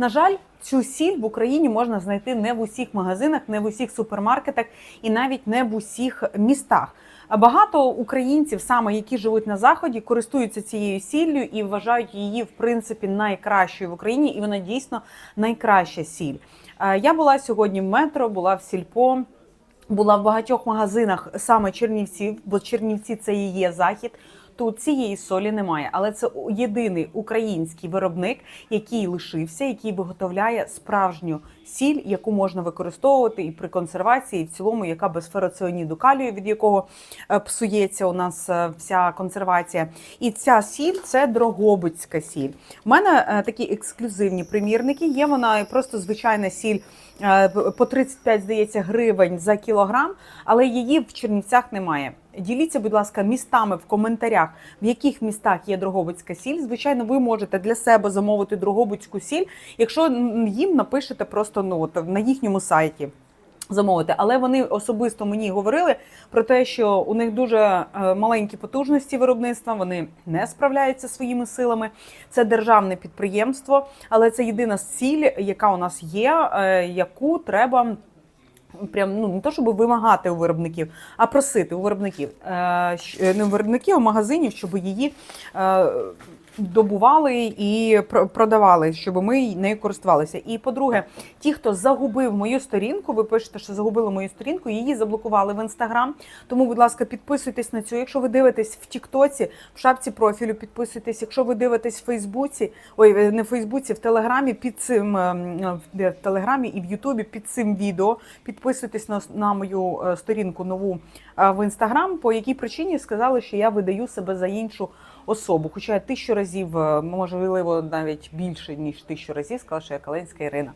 На жаль, цю сіль в Україні можна знайти не в усіх магазинах, не в усіх супермаркетах і навіть не в усіх містах. Багато українців, саме які живуть на заході, користуються цією сіллю і вважають її в принципі найкращою в Україні, і вона дійсно найкраща сіль. Е, Я була сьогодні в метро, була в сільпо. Була в багатьох магазинах саме Чернівців, бо Чернівці це і є захід. Тут цієї солі немає, але це єдиний український виробник, який лишився, який виготовляє справжню сіль, яку можна використовувати і при консервації, і в цілому, яка без фероціоніду калію, від якого е, псується у нас е, вся консервація. І ця сіль це дрогобицька сіль. У мене е, такі ексклюзивні примірники. Є вона просто звичайна сіль по 35, здається, гривень за кілограм, але її в Чернівцях немає. Діліться, будь ласка, містами в коментарях, в яких містах є Дрогобицька сіль. Звичайно, ви можете для себе замовити Дрогобицьку сіль, якщо їм напишете просто ну, от, на їхньому сайті. Замовити, але вони особисто мені говорили про те, що у них дуже е, маленькі потужності виробництва, вони не справляються своїми силами. Це державне підприємство, але це єдина сіль, яка у нас є, е, яку треба прям ну не то, щоб вимагати у виробників, а просити у виробників. Е, не у виробників, а магазинів, щоб її е, добували і продавали, щоб ми нею користувалися. І по-друге, ті, хто загубив мою сторінку, ви пишете, що загубили мою сторінку, її заблокували в інстаграм. Тому, будь ласка, підписуйтесь на цю. Якщо ви дивитесь в Тіктоці, в шапці профілю, підписуйтесь. Якщо ви дивитесь в Фейсбуці, ой, не в Фейсбуці, в Телеграмі під цим ем, в Телеграмі і в Ютубі під цим відео. Підписуйтесь на, на мою е, сторінку нову е, в інстаграм, по якій причині сказали, що я видаю себе за іншу особу. Хоча я тисячу разів, е, можливо, навіть більше ніж тисячу разів сказала, що я Каленська Ірина.